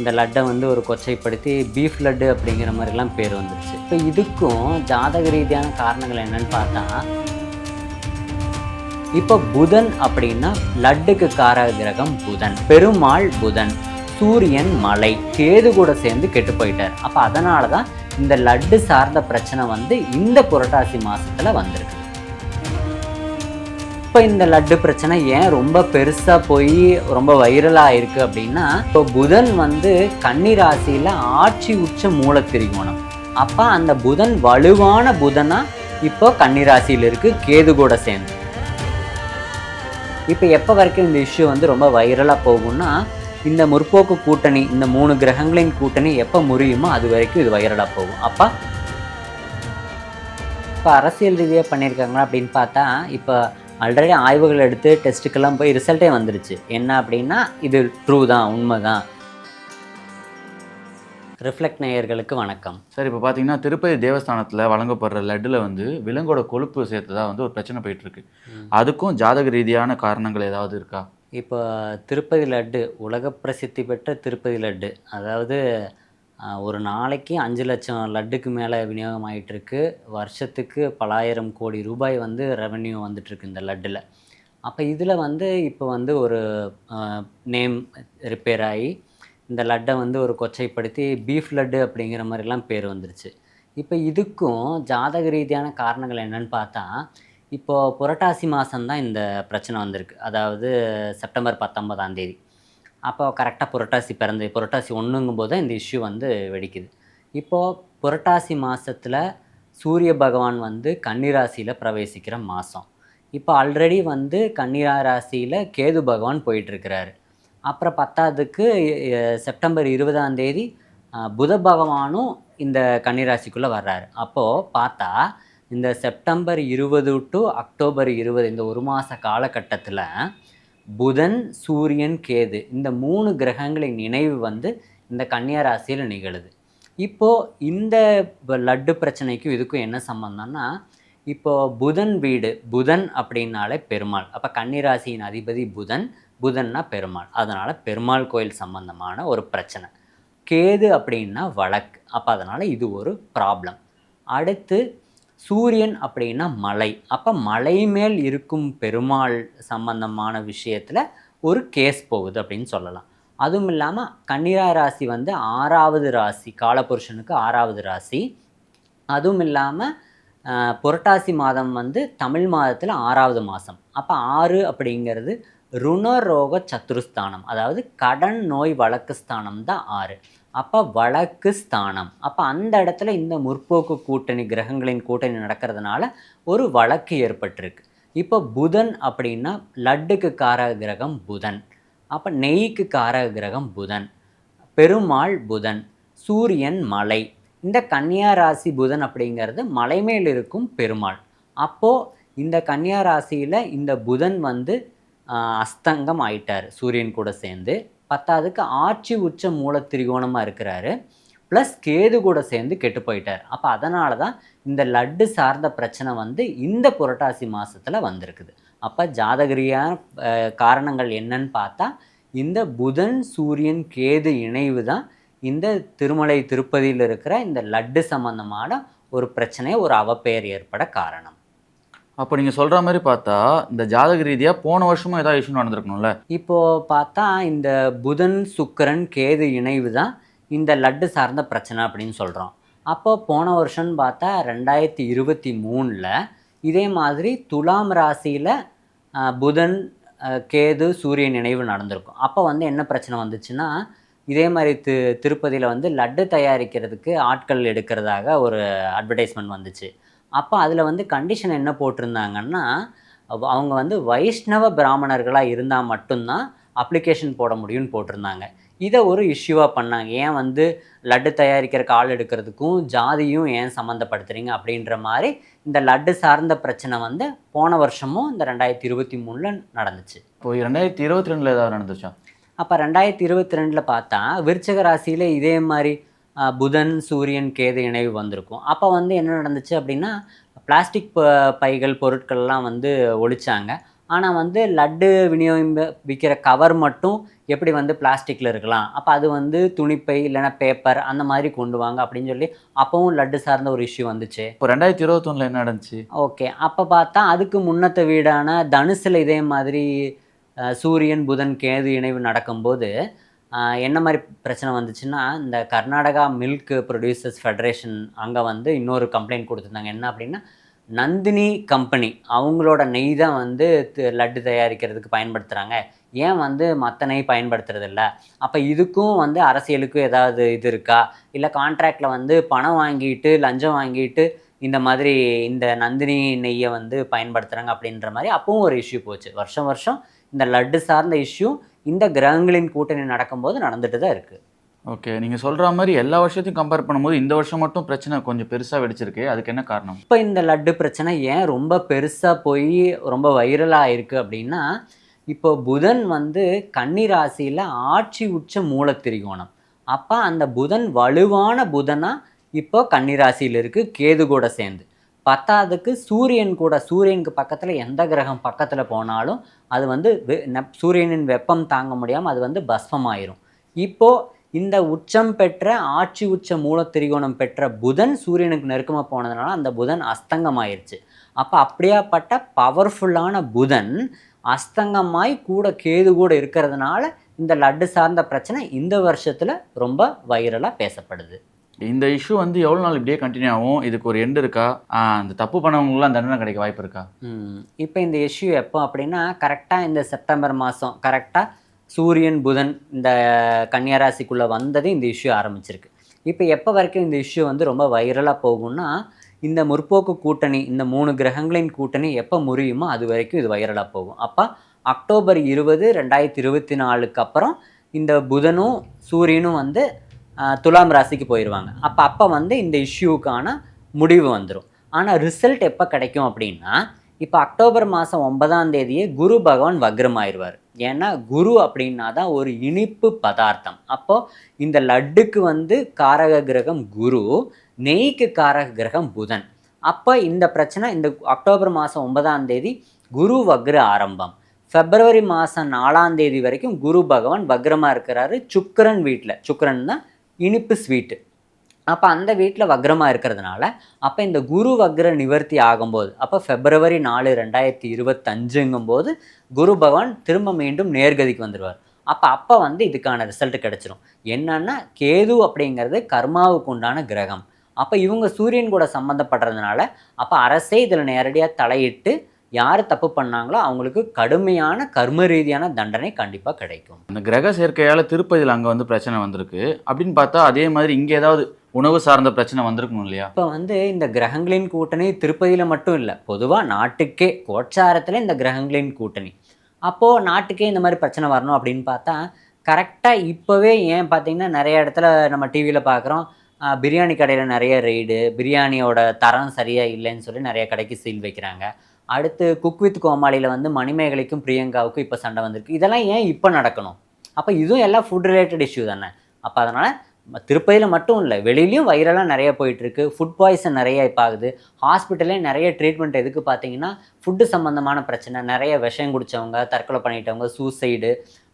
இந்த லட்டை வந்து ஒரு கொச்சைப்படுத்தி பீஃப் லட்டு அப்படிங்கிற மாதிரிலாம் பேர் வந்துருச்சு. இப்போ இதுக்கும் ஜாதக ரீதியான காரணங்கள் என்னன்னு பார்த்தா இப்போ புதன் அப்படின்னா லட்டுக்கு காரக கிரகம் புதன் பெருமாள் புதன் சூரியன் மலை கேது கூட சேர்ந்து கெட்டு போயிட்டார். அப்போ அதனால தான் இந்த லட்டு சார்ந்த பிரச்சனை வந்து இந்த புரட்டாசி மாசத்துல வந்திருக்கு. இப்போ இந்த லட்டு பிரச்சனை ஏன் ரொம்ப பெருசாக போய் ரொம்ப வைரலாக ஆயிருக்கு அப்படின்னா இப்போ புதன் வந்து கன்னி ராசியில் ஆட்சி உச்ச மூலத்திரிகோணம். அப்போ அந்த புதன் வலுவான புதனா இப்போ கன்னி ராசியில் இருக்கு கேது கூட சேர்ந்து. இப்போ எப்போ வரைக்கும் இந்த இஷ்யூ வந்து ரொம்ப வைரலாக போகும்னா இந்த முற்போக்கு கூட்டணி இந்த மூணு கிரகங்களின் கூட்டணி எப்போ முறியுமோ அது வரைக்கும் இது வைரலாக போகும். அப்போ இப்போ அரசியல் ரீதியாக பண்ணியிருக்காங்களா அப்படின்னு பார்த்தா இப்போ ஆல்ரெடி ஆய்வுகள் எடுத்து டெஸ்ட்டுக்கெல்லாம் போய் ரிசல்ட்டே வந்துருச்சு. என்ன அப்படின்னா இது ட்ரூ தான் உண்மை தான். ரிஃப்ளெக்ட் நேயர்களுக்கு வணக்கம். சார் இப்போ பார்த்தீங்கன்னா திருப்பதி தேவஸ்தானத்தில் வழங்கப்படுற லட்டில் வந்து விலங்கோட கொழுப்பு சேர்த்ததா வந்து ஒரு பிரச்சனை போயிட்டு இருக்கு அதுக்கும் ஜாதக ரீதியான காரணங்கள் ஏதாவது இருக்கா? இப்போ திருப்பதி லட்டு உலக பிரசித்தி பெற்ற திருப்பதி லட்டு அதாவது ஒரு நாளைக்கு அஞ்சு லட்சம் லட்டுக்கு மேலே விநியோகம் ஆகிட்டுருக்கு வருஷத்துக்கு பலாயிரம் கோடி ரூபாய் வந்து ரெவன்யூ வந்துட்டுருக்கு இந்த லட்டில். அப்போ இதில் வந்து இப்போ வந்து ஒரு நேம் ரிப்பேர் ஆகி இந்த லட்டை வந்து ஒரு கொச்சைப்படுத்தி பீஃப் லட்டு அப்படிங்கிற மாதிரிலாம் பேர் வந்துருச்சு. இப்போ இதுக்கும் ஜாதக ரீதியான காரணங்கள் என்னன்னு பார்த்தா இப்போ புரட்டாசி மாதம்தான் இந்த பிரச்சனை வந்திருக்கு. அதாவது செப்டம்பர் பத்தொன்பதாம் தேதி. அப்போ கரெக்டாக புரட்டாசி பிறந்து புரட்டாசி ஒன்றுங்கும் போது இந்த இஷ்யூ வந்து வெடிக்குது. இப்போது புரட்டாசி மாதத்தில் சூரிய பகவான் வந்து கன்னிராசியில் பிரவேசிக்கிற மாதம் இப்போ ஆல்ரெடி வந்து கன்னிரா ராசியில் கேது பகவான் போயிட்டுருக்கிறாரு. அப்புறம் பத்தாவதுக்கு செப்டம்பர் இருபதாம் தேதி புத பகவானும் இந்த கன்னிராசிக்குள்ளே வர்றாரு. அப்போது பார்த்தா இந்த செப்டம்பர் இருபது டு அக்டோபர் இருபது இந்த ஒரு மாத காலகட்டத்தில் புதன் சூரியன் கேது இந்த மூணு கிரகங்களின் நினைவு வந்து இந்த கன்னியா ராசியில் நிகழுது. இப்போது இந்த லட்டு பிரச்சனைக்கும் இதுக்கும் என்ன சம்மந்தம்னா இப்போது புதன் வீடு புதன் அப்படின்னாலே பெருமாள். அப்போ கன்னிராசியின் அதிபதி புதன் புதன்னா பெருமாள். அதனால் பெருமாள் கோயில் சம்பந்தமான ஒரு பிரச்சனை. கேது அப்படின்னா வழக்கு. அப்போ அதனால் இது ஒரு ப்ராப்ளம் அடுத்து சூரியன் அப்படின்னா மலை. அப்போ மலை மேல் இருக்கும் பெருமாள் சம்பந்தமான விஷயத்தில் ஒரு கேஸ் போகுது அப்படின்னு சொல்லலாம். அதுவும் இல்லாமல் கன்னிரா ராசி வந்து ஆறாவது ராசி காலபுருஷனுக்கு ஆறாவது ராசி. அதுவும் இல்லாமல் புரட்டாசி மாதம் வந்து தமிழ் மாதத்தில் ஆறாவது மாதம் அப்போ ஆறு அப்படிங்கிறது ருணரோக சத்துருஸ்தானம் அதாவது கடன் நோய் வழக்கு ஸ்தானம் தான் ஆறு. அப்போ வழக்கு ஸ்தானம். அப்போ அந்த இடத்துல இந்த முற்போக்கு கூட்டணி கிரகங்களின் கூட்டணி நடக்கிறதுனால ஒரு வழக்கு ஏற்பட்டிருக்கு. இப்போ புதன் அப்படின்னா லட்டுக்கு காரக கிரகம் புதன். அப்போ நெய்க்கு காரக கிரகம் புதன். பெருமாள் புதன் சூரியன் மலை. இந்த கன்னியா ராசி புதன் அப்படிங்கிறது மலை மேல் இருக்கும் பெருமாள். அப்போது இந்த கன்னியா ராசியில் இந்த புதன் வந்து அஸ்தங்கம் ஆயிட்டார் சூரியன் கூட சேர்ந்து. பத்தாவதுக்கு ஆட்சி உச்ச மூல திரிகோணமாக இருக்கிறாரு. ப்ளஸ் கேது கூட சேர்ந்து கெட்டு போயிட்டார். அப்போ அதனால தான் இந்த லட்டு சார்ந்த பிரச்சனை வந்து இந்த புரட்டாசி மாதத்தில் வந்திருக்குது. அப்போ ஜாதகரியான காரணங்கள் என்னன்னு பார்த்தா இந்த புதன் சூரியன் கேது இணைவு தான் இந்த திருமலை திருப்பதியில் இருக்கிற இந்த லட்டு சம்பந்தமான ஒரு பிரச்சனையை ஒரு அவப்பெயர் ஏற்பட காரணம். அப்போ நீங்கள் சொல்கிற மாதிரி பார்த்தா இந்த ஜாதக ரீதியாக போன வருஷமும் ஏதாவது இஷ்யூ நடந்திருக்கணும்ல? இப்போது பார்த்தா இந்த புதன் சுக்கரன் கேது இணைவு தான் இந்த லட்டு சார்ந்த பிரச்சனை அப்படின்னு சொல்கிறோம் அப்போ போன வருஷம்னு பார்த்தா ரெண்டாயிரத்தி இருபத்தி மூணில் இதே மாதிரி துலாம் ராசியில் புதன் கேது சூரியன் நினைவு நடந்திருக்கும். அப்போ வந்து என்ன பிரச்சனை வந்துச்சுன்னா இதே மாதிரி தி திருப்பதியில் வந்து லட்டு தயாரிக்கிறதுக்கு ஆட்கள் எடுக்கிறதாக ஒரு அட்வர்டைஸ்மெண்ட் வந்துச்சு. அப்போ அதில் வந்து கண்டிஷன் என்ன போட்டிருந்தாங்கன்னா அவ- அவங்க வந்து வைஷ்ணவ பிராமணர்களாக இருந்தால் மட்டும்தான் அப்ளிகேஷன் போட முடியும்னு போட்டிருந்தாங்க. இதை ஒரு இஷ்யூவாக பண்ணாங்க. ஏன் வந்து லட்டு தயாரிக்கிறக்கு ஆள் எடுக்கிறதுக்கும் ஜாதியும் ஏன் சம்மந்தப்படுத்துறீங்க அப்படின்ற மாதிரி இந்த லட்டு சார்ந்த பிரச்சனை வந்து போன வருஷமும் இந்த ரெண்டாயிரத்தி இருபத்தி மூணில் நடந்துச்சு. இப்போ ரெண்டாயிரத்தி இருபத்தி ரெண்டில் ஏதாவது நடந்துச்சா? அப்போ ரெண்டாயிரத்தி இருபத்தி ரெண்டில் பார்த்தா விருச்சக ராசியில் இதே மாதிரி புதன் சூரியன் கேது இணைவு வந்திருக்கும். அப்போ வந்து என்ன நடந்துச்சு அப்படின்னா பிளாஸ்டிக் ப பைகள் பொருட்கள்லாம் வந்து ஒழிச்சாங்க. ஆனால் வந்து லட்டு விநியோகம் விற்கிற கவர் மட்டும் எப்படி வந்து பிளாஸ்டிக்கில் இருக்கலாம். அப்போ அது வந்து துணிப்பை இல்லைன்னா பேப்பர் அந்த மாதிரி கொண்டு வாங்க அப்படின்னு சொல்லி அப்போவும் லட்டு சார்ந்த ஒரு இஷ்யூ வந்துச்சு. இப்போ ரெண்டாயிரத்தி இருபத்தொன்னில் என்ன நடந்துச்சு? ஓகே. அப்போ பார்த்தா அதுக்கு முன்னத்த வீடான தனுசில் இதே மாதிரி சூரியன் புதன் கேது இணைவு நடக்கும்போது என்ன மாதிரி பிரச்சனை வந்துச்சுன்னா இந்த கர்நாடகா மில்க் ப்ரொடியூசர்ஸ் ஃபெடரேஷன் அங்கே வந்து இன்னொரு கம்ப்ளைண்ட் கொடுத்துருந்தாங்க. என்ன அப்படின்னா நந்தினி கம்பெனி அவங்களோட நெய் தான் வந்து லட்டு தயாரிக்கிறதுக்கு பயன்படுத்துகிறாங்க ஏன் வந்து மற்ற நெய் பயன்படுத்துறதில்ல? அப்போ இதுக்கும் வந்து அரசியலுக்கும் ஏதாவது இது இருக்கா? இல்லை கான்ட்ராக்டில் வந்து பணம் வாங்கிட்டு லஞ்சம் வாங்கிட்டு இந்த மாதிரி இந்த நந்தினி நெய்யை வந்து பயன்படுத்துகிறாங்க அப்படின்ற மாதிரி அப்பவும் ஒரு இஷ்யூ போச்சு. வருஷம் வருஷம் இந்த லட்டு சார்ந்த இஷ்யூ இந்த கிரகங்களின் கூட்டணி நடக்கும்போது நடந்துட்டு தான் இருக்குது ஓகே நீங்கள் சொல்கிற மாதிரி எல்லா வருஷத்தையும் கம்பேர் பண்ணும்போது இந்த வருஷம் மட்டும் பிரச்சனை கொஞ்சம் பெருசாக வெடிச்சிருக்கு. அதுக்கு என்ன காரணம்? இப்போ இந்த லட்டு பிரச்சனை ஏன் ரொம்ப பெருசாக போய் ரொம்ப வைரலாக இருக்குது அப்படின்னா இப்போ புதன் வந்து கன்னி ராசியில் ஆட்சி உச்ச மூலத்திரிகோணம். அப்போ அந்த புதன் வலுவான புதனா இப்போ கன்னிராசியில் இருக்குது கேது கூட சேர்ந்து. பத்தாவதுக்கு சூரியன் கூட சூரியனுக்கு பக்கத்தில் எந்த கிரகம் பக்கத்தில் போனாலும் அது வந்து வெ- நெப்- சூரியனின் வெப்பம் தாங்க முடியாமல் அது வந்து பஸ்மமாயிரும். இப்போது இந்த உச்சம் பெற்ற ஆட்சி உச்ச மூலத்திரிகோணம் பெற்ற புதன் சூரியனுக்கு நெருக்கமாக போனதுனால அந்த புதன் அஸ்தங்கமாயிருச்சு. அப்போ அப்படியாப்பட்ட பவர்ஃபுல்லான புதன் அஸ்தங்கமாய் கூட கேது கூட இருக்கிறதுனால இந்த லட்டு சார்ந்த பிரச்சனை இந்த வருஷத்தில் ரொம்ப வைரலாக பேசப்படுது. இந்த இஷ்யூ வந்து எவ்வளோ நாள் இப்படியே கண்டினியூ ஆகும்? இதுக்கு ஒரு எண்டு இருக்கா? அந்த தப்பு பண்ணவங்களாம் தண்டனை கிடைக்க வாய்ப்பு இருக்கா? இப்போ இந்த இஷ்யூ எப்போ அப்படின்னா கரெக்டாக இந்த செப்டம்பர் மாதம் கரெக்டாக சூரியன் புதன் இந்த கன்னியாராசிக்குள்ளே வந்ததே இந்த இஷ்யூ ஆரம்பிச்சிருக்கு. இப்போ எப்போ வரைக்கும் இந்த இஷ்யூ வந்து ரொம்ப வைரலாக போகும்னா இந்த முற்போக்கு கூட்டணி இந்த மூணு கிரகங்களின் கூட்டணி எப்போ முறியுமோ அது வரைக்கும் இது வைரலாக போகும். அப்போ அக்டோபர் இருபது ரெண்டாயிரத்தி இருபத்தி நாலுக்கு அப்புறம் இந்த புதனும் சூரியனும் வந்து துலாம் ராசிக்கு போயிடுவாங்க அப்போ அப்போ வந்து இந்த இஷ்யூக்கான முடிவு வந்துடும் ஆனால் ரிசல்ட் எப்போ கிடைக்கும் அப்படின்னா இப்போ அக்டோபர் மாதம் ஒன்பதாம் தேதியே குரு பகவான் வக்ரமாயிருவார். ஏன்னா குரு அப்படின்னா தான் ஒரு இனிப்பு பதார்த்தம். அப்போது இந்த லட்டுக்கு வந்து காரக கிரகம் குரு நெய்க்கு காரக கிரகம் புதன். அப்போ இந்த பிரச்சனை இந்த அக்டோபர் மாதம் ஒன்பதாம் தேதி குரு வக்ர ஆரம்பம். பிப்ரவரி மாதம் நாலாம் தேதி வரைக்கும் குரு பகவான் வக்ரமாக இருக்கிறாரு. சுக்கிரன் வீட்டில் சுக்கரன் தான் இனிப்பு ஸ்வீட்டு. அப்போ அந்த வீட்டில் வக்ரமாக இருக்கிறதுனால அப்போ இந்த குரு வக்ர நிவர்த்தி ஆகும்போது அப்போ பிப்ரவரி நாலு ரெண்டாயிரத்தி இருபத்தஞ்சுங்கும் போது குரு பகவான் திரும்ப மீண்டும் நேர்கதிக்கு வந்துடுவார் அப்போ அப்போ வந்து இதுக்கான ரிசல்ட் கிடச்சிரும். என்னன்னா கேது அப்படிங்கிறது கர்மாவுக்கு உண்டான கிரகம். அப்போ இவங்க சூரியன் கூட சம்மந்தப்படுறதுனால அப்போ அரசே இதில் நேரடியாக தலையிட்டு யார் தப்பு பண்ணாங்களோ அவங்களுக்கு கடுமையான கர்ம ரீதியான தண்டனை கண்டிப்பாக கிடைக்கும். அந்த கிரக சேர்க்கையால் திருப்பதியில் அங்கே வந்து பிரச்சனை வந்திருக்கு. அப்படின்னு பார்த்தா அதே மாதிரி இங்கே ஏதாவது உணவு சார்ந்த பிரச்சனை வந்திருக்கணும் இல்லையா? இப்போ வந்து இந்த கிரகங்களின் கூட்டணி திருப்பதியில் மட்டும் இல்லை. பொதுவாக நாட்டுக்கே கோச்சாரத்தில் இந்த கிரகங்களின் கூட்டணி. அப்போது நாட்டுக்கே இந்த மாதிரி பிரச்சனை வரணும் அப்படின்னு பார்த்தா கரெக்டாக இப்போவே ஏன் பார்த்தீங்கன்னா நிறைய இடத்துல நம்ம டிவியில் பார்க்குறோம் பிரியாணி கடையில் நிறைய ரெய்டு பிரியாணியோட தரம் சரியாக இல்லைன்னு சொல்லி நிறைய கடைக்கு சீல் வைக்கிறாங்க. அடுத்து குக் வித் கோமாளியில் வந்து மணிமேகலைக்கும் பிரியங்காவுக்கும் இப்போ சண்டை வந்திருக்கு. இதெல்லாம் ஏன் இப்போ நடக்கணும்? அப்போ இதுவும் எல்லாம் ஃபுட் ரிலேட்டட் இஷ்யூ தானே. அப்போ அதனால் திருப்பதியில் மட்டும் இல்லை வெளியிலையும் வைரலாக நிறைய போயிட்டுருக்கு. ஃபுட் பாய்சன் நிறைய இப்போ ஆகுது. ஹாஸ்பிட்டல்லே நிறைய ட்ரீட்மெண்ட் எதுக்கு பார்த்தீங்கன்னா ஃபுட்டு சம்மந்தமான பிரச்சனை. நிறைய விஷயம் குடித்தவங்க தற்கொலை பண்ணிட்டவங்க சூசைடு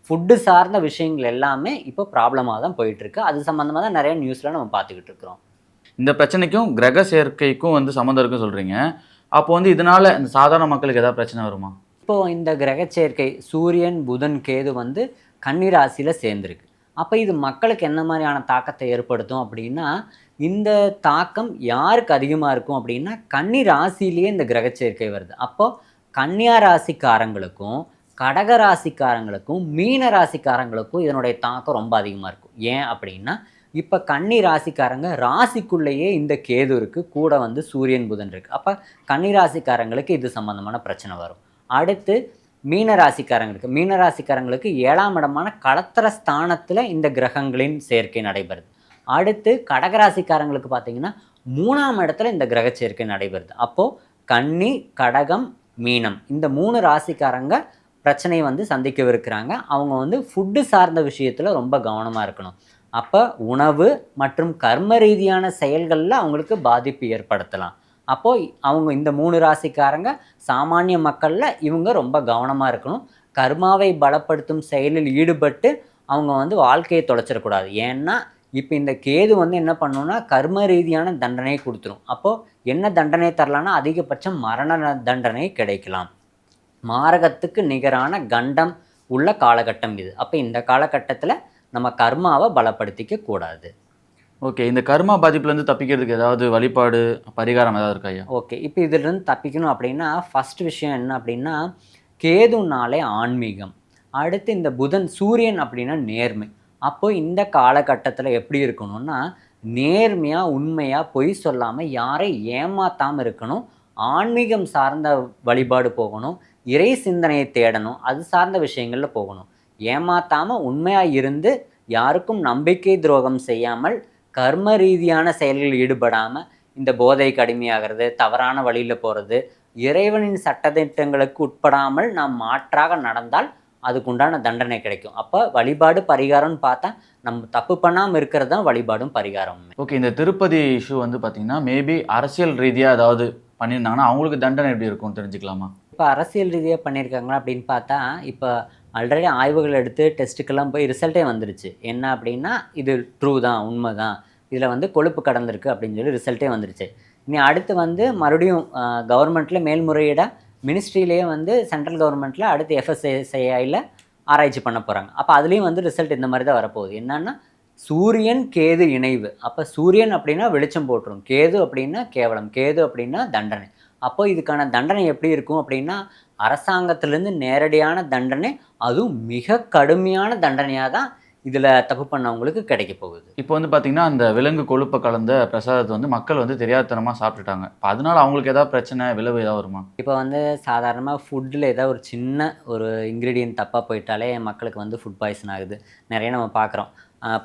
ஃபுட்டு சார்ந்த விஷயங்கள் எல்லாமே இப்போ ப்ராப்ளமாக தான் போயிட்டுருக்கு. அது சம்மந்தமாக தான் நிறைய நியூஸில் நம்ம பார்த்துக்கிட்டு இருக்கிறோம். இந்த பிரச்சனைக்கும் கிரக சேர்க்கைக்கும் வந்து சம்மந்தம் இருக்குன்னு சொல்கிறீங்க அப்போ வந்து இதனால இந்த சாதாரண மக்களுக்கு ஏதாவது பிரச்சனை வருமா? இப்போ இந்த கிரக சேர்க்கை சூரியன் புதன் கேது வந்து கன்னிராசியில் சேர்ந்துருக்கு. அப்போ இது மக்களுக்கு என்ன மாதிரியான தாக்கத்தை ஏற்படுத்தும் அப்படின்னா இந்த தாக்கம் யாருக்கு அதிகமாக இருக்கும் அப்படின்னா கன்னி ராசியிலேயே இந்த கிரக சேர்க்கை வருது. அப்போது கன்னியா ராசிக்காரங்களுக்கும் கடக ராசிக்காரங்களுக்கும் மீன ராசிக்காரங்களுக்கும் இதனுடைய தாக்கம் ரொம்ப அதிகமாக இருக்கும். ஏன் அப்படின்னா இப்போ கன்னி ராசிக்காரங்க ராசிக்குள்ளேயே இந்த கேது இருக்குது கூட வந்து சூரியன் புதன் இருக்குது அப்போ கன்னி ராசிக்காரங்களுக்கு இது சம்மந்தமான பிரச்சனை வரும். அடுத்து மீன ராசிக்காரங்களுக்கு மீன ராசிக்காரங்களுக்கு ஏழாம் இடமான களத்திர ஸ்தானத்தில் இந்த கிரகங்களின் சேர்க்கை நடைபெறுது. அடுத்து கடகராசிக்காரங்களுக்கு பார்த்தீங்கன்னா மூணாம் இடத்துல இந்த கிரக சேர்க்கை நடைபெறுது. அப்போது கன்னி கடகம் மீனம் இந்த மூணு ராசிக்காரங்க பிரச்சனையை வந்து சந்திக்கவிருக்கிறாங்க. அவங்க வந்து ஃபுட்டு சார்ந்த விஷயத்தில் ரொம்ப கவனமாக இருக்கணும். அப்போ உணவு மற்றும் கர்ம ரீதியான செயல்களில் அவங்களுக்கு பாதிப்பு ஏற்படுத்தலாம். அப்போது அவங்க இந்த மூணு ராசிக்காரங்க சாமானிய மக்களில் இவங்க ரொம்ப கவனமாக இருக்கணும். கர்மாவை பலப்படுத்தும் செயலில் ஈடுபட்டு அவங்க வந்து வாழ்க்கையை தொலைச்சிடக்கூடாது. ஏன்னா இப்போ இந்த கேது வந்து என்ன பண்ணுன்னா கர்ம ரீதியான தண்டனை கொடுத்துரும். அப்போது என்ன தண்டனை தரலான்னா அதிகபட்சம் மரண தண்டனை கிடைக்கலாம். மாரகத்துக்கு நிகரான கண்டம் உள்ள காலகட்டம் இது. அப்போ இந்த காலகட்டத்தில் நம்ம கர்மாவை பலப்படுத்திக்க கூடாது. ஓகே இந்த கர்மா பாதிப்புலேருந்து தப்பிக்கிறதுக்கு ஏதாவது வழிபாடு பரிகாரம் ஏதாவது இருக்கா ஐயா? ஓகே இப்போ இதிலிருந்து தப்பிக்கணும் அப்படின்னா ஃபர்ஸ்ட் விஷயம் என்ன அப்படின்னா கேதுனாலே ஆன்மீகம். அடுத்து இந்த புதன் சூரியன் அப்படின்னா நேர்மை. அப்போ இந்த காலகட்டத்தில் எப்படி இருக்கணும்னா நேர்மையாக உண்மையாக பொய் சொல்லாமல் யாரை ஏமாத்தாமல் இருக்கணும் ஆன்மீகம் சார்ந்த வழிபாடு போகணும் இறை சிந்தனையை தேடணும் அது சார்ந்த விஷயங்களில் போகணும். ஏமாத்தாமல் உண்மையாக இருந்து யாருக்கும் நம்பிக்கை துரோகம் செய்யாமல் கர்ம ரீதியான செயல்களில் ஈடுபடாமல் இந்த போதைக்கு அடிமையாகிறது தவறான வழியில் போகிறது இறைவனின் சட்டத்திட்டங்களுக்கு உட்படாமல் நாம் மாற்றாக நடந்தால் அதுக்குண்டான தண்டனை கிடைக்கும். அப்போ வழிபாடு பரிகாரம்னு பார்த்தா நம்ம தப்பு பண்ணாமல் இருக்கிறது தான் வழிபாடும் பரிகாரமுமே. ஓகே இந்த திருப்பதி இஷ்யூ வந்து பார்த்தீங்கன்னா மேபி அரசியல் ரீதியாக ஏதாவது பண்ணியிருந்தாங்கன்னா அவங்களுக்கு தண்டனை எப்படி இருக்கும் தெரிஞ்சுக்கலாமா? இப்போ அரசியல் ரீதியாக பண்ணியிருக்காங்களா அப்படின்னு பார்த்தா இப்போ ஆல்ரெடி ஆய்வுகள் எடுத்து டெஸ்ட்டுக்கெல்லாம் போய் ரிசல்ட்டே வந்துருச்சு. என்ன அப்படின்னா இது ட்ரூ தான் உண்மை தான். இதில் வந்து கொழுப்பு கடந்திருக்கு அப்படின்னு சொல்லி ரிசல்ட்டே வந்துருச்சு. இனி அடுத்து வந்து மறுபடியும் கவர்மெண்ட்டில் மேல்முறையீடாக மினிஸ்ட்ரியிலேயே வந்து சென்ட்ரல் கவர்மெண்ட்டில் அடுத்து எஃப்எஸ்எஸ்ஐயில் ஆராய்ச்சி பண்ண போகிறாங்க அப்போ அதுலேயும் வந்து ரிசல்ட் இந்த மாதிரி தான் வரப்போகுது. என்னன்னா சூரியன் கேது இணைவு. அப்போ சூரியன் அப்படின்னா வெளிச்சம் போட்டுரும். கேது அப்படின்னா கேவலம். கேது அப்படின்னா தண்டனை. அப்போ இதுக்கான தண்டனை எப்படி இருக்கும் அப்படின்னா அரசாங்கத்திலேருந்து நேரடியான தண்டனை அதுவும் மிக கடுமையான தண்டனையாக தான் இதில் தப்பு பண்ணவங்களுக்கு கிடைக்க போகுது. இப்போ வந்து பார்த்தீங்கன்னா அந்த விலங்கு கொழுப்பை கலந்த பிரசாதத்தை வந்து மக்கள் வந்து தெரியாதனமாக சாப்பிட்டுட்டாங்க. இப்போ அதனால அவங்களுக்கு ஏதாவது பிரச்சனை விளைவு ஏதாவது வருமா? இப்போ வந்து சாதாரணமாக ஃபுட்டில் ஏதாவது ஒரு சின்ன ஒரு இன்க்ரீடியன்ட் தப்பாக போயிட்டாலே மக்களுக்கு வந்து ஃபுட் பாய்சன் ஆகுது. நிறைய நம்ம பார்க்குறோம்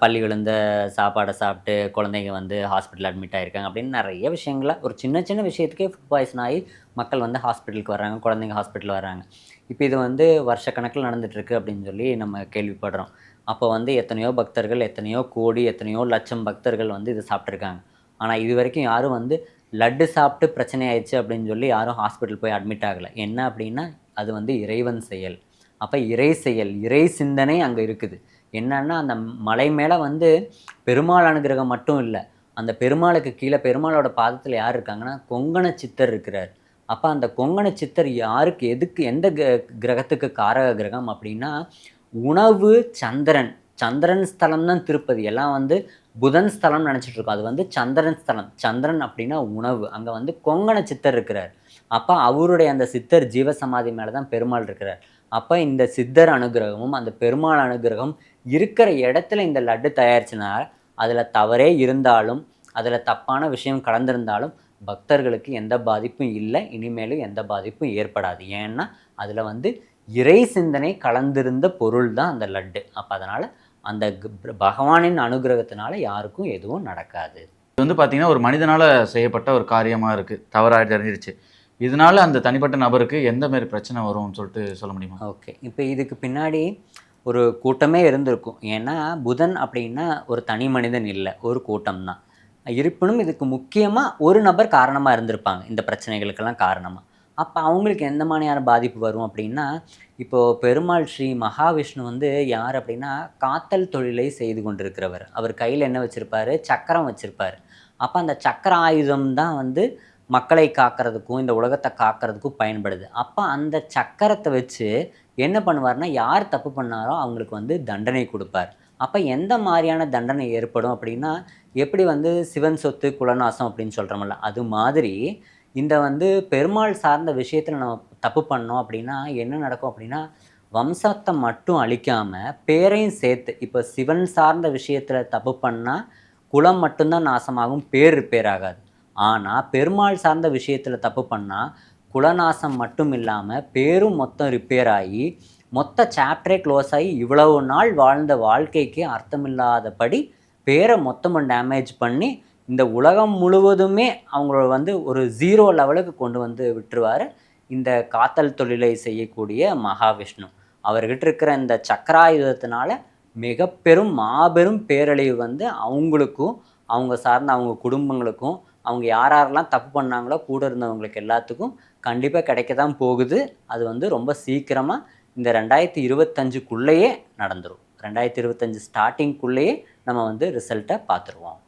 பள்ளி விழுந்த சாப்பாடை சாப்பிட்டு குழந்தைங்க வந்து ஹாஸ்பிட்டல் அட்மிட் ஆகிருக்காங்க அப்படின்னு நிறைய விஷயங்கள ஒரு சின்ன சின்ன விஷயத்துக்கே ஃபுட் பாய்சன் ஆகி மக்கள் வந்து ஹாஸ்பிட்டலுக்கு வர்றாங்க குழந்தைங்க ஹாஸ்பிட்டல் வராங்க இப்போ இது வந்து வருஷக்கணக்கில் நடந்துகிட்ருக்கு அப்படின்னு சொல்லி நம்ம கேள்விப்படுறோம். அப்போ வந்து எத்தனையோ பக்தர்கள் எத்தனையோ கோடி எத்தனையோ லட்சம் பக்தர்கள் வந்து இதை சாப்பிட்ருக்காங்க ஆனால் இது வரைக்கும் யாரும் வந்து லட்டு சாப்பிட்டு பிரச்சனை ஆயிடுச்சு அப்படின்னு சொல்லி யாரும் ஹாஸ்பிட்டல் போய் அட்மிட் ஆகலை. என்ன அப்படின்னா அது வந்து இறைவன் செயல். அப்போ இறை செயல் இறை சிந்தனை அங்கே இருக்குது. என்னன்னா அந்த மலை மேலே வந்து பெருமாள் அனுகிரகம் மட்டும் இல்லை. அந்த பெருமாளுக்கு கீழே பெருமாளோட பாதத்தில் யார் இருக்காங்கன்னா கொங்கண சித்தர் இருக்கிறார். அப்போ அந்த கொங்கண சித்தர் யாருக்கு எதுக்கு எந்த கிர- கிரகத்துக்கு காரக கிரகம் அப்படின்னா உணவு சந்திரன். சந்திரன் ஸ்தலம் தான் திருப்பதி. எல்லாம் வந்து புதன் ஸ்தலம் நினச்சிட்டு இருக்கோம். அது வந்து சந்திரன் ஸ்தலம். சந்திரன் அப்படின்னா உணவு. அங்கே வந்து கொங்கண சித்தர் இருக்கிறார். அப்போ அவருடைய அந்த சித்தர் ஜீவசமாதி மேலே தான் பெருமாள் இருக்கிறார். அப்போ இந்த சித்தர் அனுகிரகமும் அந்த பெருமாள் அனுகிரகம் இருக்கிற இடத்துல இந்த லட்டு தயாரிச்சுனா அதில் தவறே இருந்தாலும் அதில் தப்பான விஷயம் கலந்திருந்தாலும் பக்தர்களுக்கு எந்த பாதிப்பும் இல்லை இனிமேலும் எந்த பாதிப்பும் ஏற்படாது. ஏன்னா அதில் வந்து இறை சிந்தனை கலந்திருந்த பொருள் தான் அந்த லட்டு. அப்போ அதனால் அந்த பகவானின் அனுகிரகத்தினால யாருக்கும் எதுவும் நடக்காது. இது வந்து பார்த்தீங்கன்னா ஒரு மனிதனால் செய்யப்பட்ட ஒரு காரியமாக இருக்குது தவறாக தெரிஞ்சிருச்சு இதனால அந்த தனிப்பட்ட நபருக்கு எந்த மாதிரி பிரச்சனை வரும்னு சொல்லிட்டு சொல்ல முடியுமா? ஓகே. இப்போ இதுக்கு பின்னாடி ஒரு கூட்டமே இருந்திருக்கும். ஏன்னா புதன் அப்படின்னா ஒரு தனி மனிதன் இல்லை. ஒரு கூட்டம் தான். இருப்பினும் இதுக்கு முக்கியமாக ஒரு நபர் காரணமாக இருந்திருப்பாங்க. இந்த பிரச்சனைகளுக்கெல்லாம் காரணமாக அப்போ அவங்களுக்கு எந்த மாதிரியான பாதிப்பு வரும் அப்படின்னா இப்போது பெருமாள் ஸ்ரீ மகாவிஷ்ணு வந்து யார் அப்படின்னா காத்தல் தொழிலை செய்து கொண்டிருக்கிறவர். அவர் கையில் என்ன வச்சுருப்பாரு? சக்கரம் வச்சுருப்பார். அப்போ அந்த சக்கர ஆயுதம் தான் வந்து மக்களை காக்கிறதுக்கும் இந்த உலகத்தை காக்கிறதுக்கும் பயன்படுது. அப்போ அந்த சக்கரத்தை வச்சு என்ன பண்ணுவார்னா யார் தப்பு பண்ணாரோ அவங்களுக்கு வந்து தண்டனை கொடுப்பார். அப்போ எந்த மாதிரியான தண்டனை ஏற்படும் அப்படின்னா எப்படி வந்து சிவன் சொத்து குலநாசம் அப்படின்னு சொல்கிறோம்ல அது மாதிரி இந்த வந்து பெருமாள் சார்ந்த விஷயத்தில் நம்ம தப்பு பண்ணோம் அப்படின்னா என்ன நடக்கும் அப்படின்னா வம்சத்தை மட்டும் அழிக்காமல் பேரையும் சேர்த்து இப்போ சிவன் சார்ந்த விஷயத்தில் தப்பு பண்ணால் குலம் மட்டும்தான் நாசமாகும் பேர் ரிப்பேர் ஆகாது ஆனால் பெருமாள் சார்ந்த விஷயத்தில் தப்பு பண்ணால் குலநாசம் மட்டும் இல்லாமல் பேரும் மொத்தம் ரிப்பேர் ஆகி மொத்த சாப்டரே க்ளோஸ் ஆகி இவ்வளவு நாள் வாழ்ந்த வாழ்க்கைக்கு அர்த்தமில்லாதபடி பேரை மொத்தமும் டேமேஜ் பண்ணி இந்த உலகம் முழுவதுமே அவங்கள வந்து ஒரு ஜீரோ லெவலுக்கு கொண்டு வந்து விட்டுருவார் இந்த காத்தல் தொழிலை செய்யக்கூடிய மகாவிஷ்ணு. அவர்கிட்ட இருக்கிற இந்த சக்கராயுதத்தினால மிக பெரும் மாபெரும் பேரழிவு வந்து அவங்களுக்கும் அவங்க சார்ந்த அவங்க குடும்பங்களுக்கும் அவங்க யார் யாரெல்லாம் தப்பு பண்ணாங்களோ கூட இருந்தவங்களுக்கு எல்லாத்துக்கும் கண்டிப்பாக கிடைக்க தான் போகுது. அது வந்து ரொம்ப சீக்கிரமாக இந்த ரெண்டாயிரத்தி இருபத்தஞ்சுக்குள்ளேயே நடந்துடும் ரெண்டாயிரத்தி இருபத்தஞ்சு ஸ்டார்டிங்குள்ளேயே நம்ம வந்து ரிசல்ட்டை பார்த்துருவோம்.